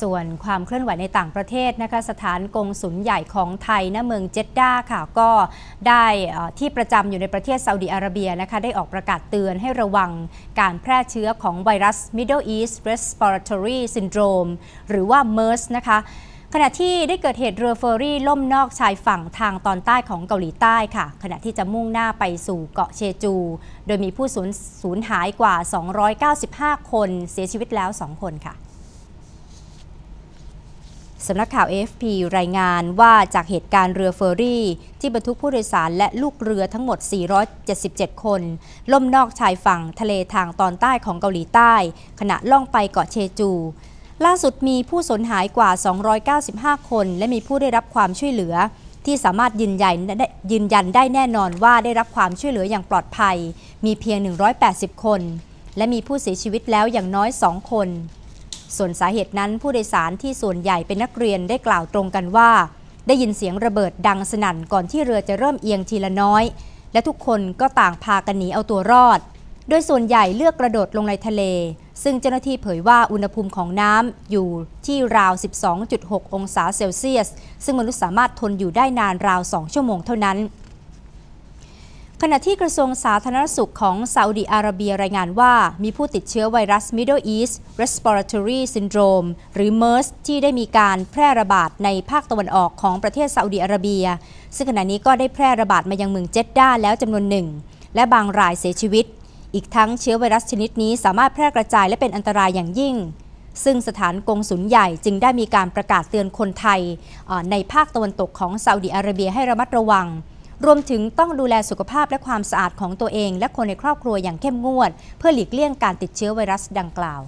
ส่วนความเคลื่อนไหวในต่างประเทศนะคะสถานกงสุลใหญ่ของไทยณเมืองเจดดาค่ะก็ได้ที่ประจำอยู่ในประเทศซาอุดิอาระเบียนะคะได้ออกประกาศเตือนให้ระวังการแพร่เชื้อของไวรัส Middle East Respiratory Syndrome หรือว่า MERS นะคะขณะที่ได้เกิดเหตุเรือเฟอร์รี่ล่มนอกชายฝั่งทางตอนใต้ของเกาหลีใต้ค่ะ ขณะที่จะมุ่งหน้าไปสู่เกาะเชจู โดยมีผู้สูญหายกว่า 295 คนเสียชีวิตแล้ว 2 คนค่ะ สำนักข่าว AFP รายงานว่าจากเหตุการณ์เรือเฟอร์รี่ ที่บรรทุกผู้โดยสารและลูกเรือทั้งหมด 477 คน ล่มนอกชายฝั่งทะเลทางตอนใต้ของเกาหลีใต้ ขณะล่องไปเกาะเชจู ล่าสุดมีผู้สูญหายกว่า 295 คน และมีผู้ได้รับความช่วยเหลือ ที่สามารถยืนยันยืนยันได้แน่นอนว่าได้รับความช่วยเหลืออย่างปลอดภัย มีเพียง 180 คน และมีผู้เสียชีวิตแล้วอย่างน้อย 2 คน ส่วนสาเหตุนั้นผู้โดยสารที่ส่วนใหญ่เป็นนักเรียนได้กล่าวตรงกันว่า ได้ยินเสียงระเบิดดังสนั่นก่อนที่เรือจะเริ่มเอียงทีละน้อย และทุกคนก็ต่างพากันหนีเอาตัวรอด โดยส่วนใหญ่เลือกกระโดดลงในทะเล ซึ่งเจ้าหน้าที่เผยว่าอุณหภูมิของน้ำอยู่ที่ราว 12.6 องศาเซลเซียส ซึ่งมนุษย์สามารถทนอยู่ได้นานราว 2 ชั่วโมงเท่านั้น ขณะที่กระทรวงสาธารณสุขของซาอุดิอาระเบียรายงานว่า มีผู้ติดเชื้อไวรัส Middle East Respiratory Syndrome หรือ MERS ที่ได้มีการแพร่ระบาดในภาคตะวันออกของประเทศซาอุดิอาระเบีย ซึ่งขณะนี้ก็ได้แพร่ระบาดมายังเมืองเจดดาแล้วจำนวนหนึ่ง และบางรายเสียชีวิต อีกทั้งเชื้อไวรัสชนิดนี้สามารถแพร่กระจายและเป็นอันตรายอย่างยิ่งซึ่งสถานกงสุลใหญ่จึงได้มีการประกาศเตือนคนไทยในภาคตะวันตกของซาอุดิอาระเบียให้ระมัดระวัง รวมถึงต้องดูแลสุขภาพและความสะอาดของตัวเอง และคนในครอบครัวอย่างเข้มงวด เพื่อหลีกเลี่ยงการติดเชื้อไวรัสดังกล่าว